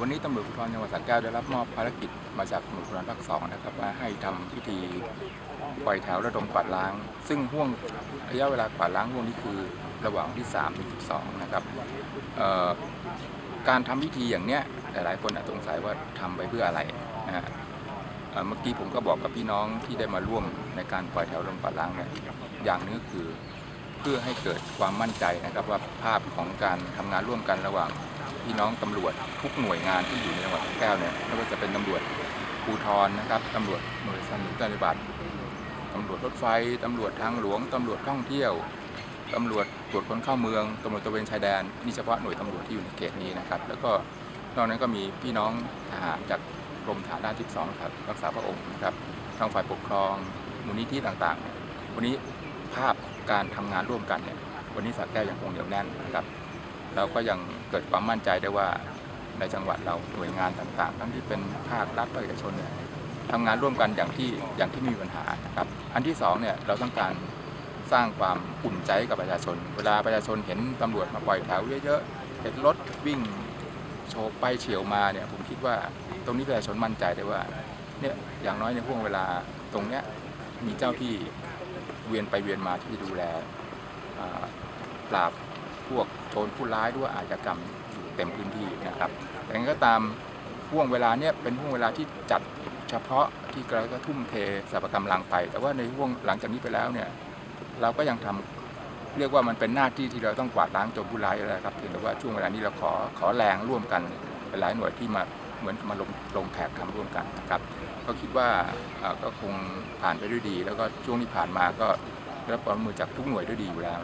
วันนี้ตำรวจภูธรจังหวัดสระแก้วได้รับมอบภารกิจมาจากตำรวจภูธรภาคสองนะครับว่าให้ทำพิธีปล่อยแถวระดมกวาดล้าง ซึ่งห่วงระยะเวลากวาดล้างห่วงนี้คือระหว่างที่3ถึง12นะครับการทำพิธีอย่างเนี้ยหลายๆคนอาจสงสัยว่าทำไปเพื่ออะไรนะฮะเมื่อกี้ผมก็บอกกับพี่น้องที่ได้มาร่วมในการปล่อยแถวระดมกวาดล้างเนี่ยอย่างหนึงก็คือเพื่อให้เกิดความมั่นใจนะครับว่าภาพของการทำงานร่วมกันระหว่าง พี่น้องตำรวจทุกหน่วยงานที่อยู่ในจังหวัดสระแก้วเนี่ยไม่ว่าจะเป็นตำรวจภูธรนะครับตำรวจหน่วยสนับสนุนปฏิบัติตำรวจรถไฟตำรวจทางหลวงตำรวจท่องเที่ยวตำรวจตรวจคนเข้าเมืองตำรวจตระเวนชายแดนนี่เฉพาะหน่วยตำรวจที่อยู่ในเขตนี้นะครับ แล้วก็นอกนั้นก็มีพี่น้องทหารจากกรมฐานราบที่สองครับรักษาพระองค์นะครับทางฝ่ายปกครองมูลนิธิต่างๆ วันนี้ภาพการทำงานร่วมกันเนี่ยวันนี้สระแก้วยังคงเหนียวแน่นนะครับ เราก็ยังเกิดความมั่นใจได้ว่าในจังหวัดเราหน่วยงานต่างๆ ทั้งที่เป็นภาครัฐภาคเอกชนเนี่ยทำงานร่วมกันอย่างที่อย่างที่มีปัญหานะครับ อันที่สองเนี่ยเราต้องการสร้างความอุ่นใจกับประชาชน เวลาประชาชนเห็นตำรวจมาปล่อยแถวเยอะๆ เห็นรถวิ่งโฉบไปเฉียวมาเนี่ยผมคิดว่าตรงนี้ประชาชนมั่นใจได้ว่าเนี่ยอย่างน้อยในห่วงเวลาตรงเนี้ยมีเจ้าที่เวียนไปเวียนมาที่จะดูแลปราบ พวกโจรผู้ร้ายด้วยอาชญากรรมอยู่เต็มพื้นที่นะครับแต่ก็ตามห่วงเวลาเนี้ยเป็นห่วงเวลาที่จัดเฉพาะที่เราก็ทุ่มเทสรรพกำลังไป แต่ว่าในห่วงหลังจากนี้ไปแล้วเนี่ยเราก็ยังทำเรียกว่ามันเป็นหน้าที่ที่เราต้องกวาดล้างโจรผู้ร้ายแล้วครับเพียงแต่ว่าช่วงเวลานี้เราขอขอแรงร่วมกันหลายหน่วยที่มาเหมือนมาลงลงแขกทำร่วมกันนะครับก็คิดว่าก็คงผ่านไปด้วยดี แล้วก็ช่วงที่ผ่านมาก็ได้รับความมือจากทุกหน่วยด้วยดีอยู่แล้ว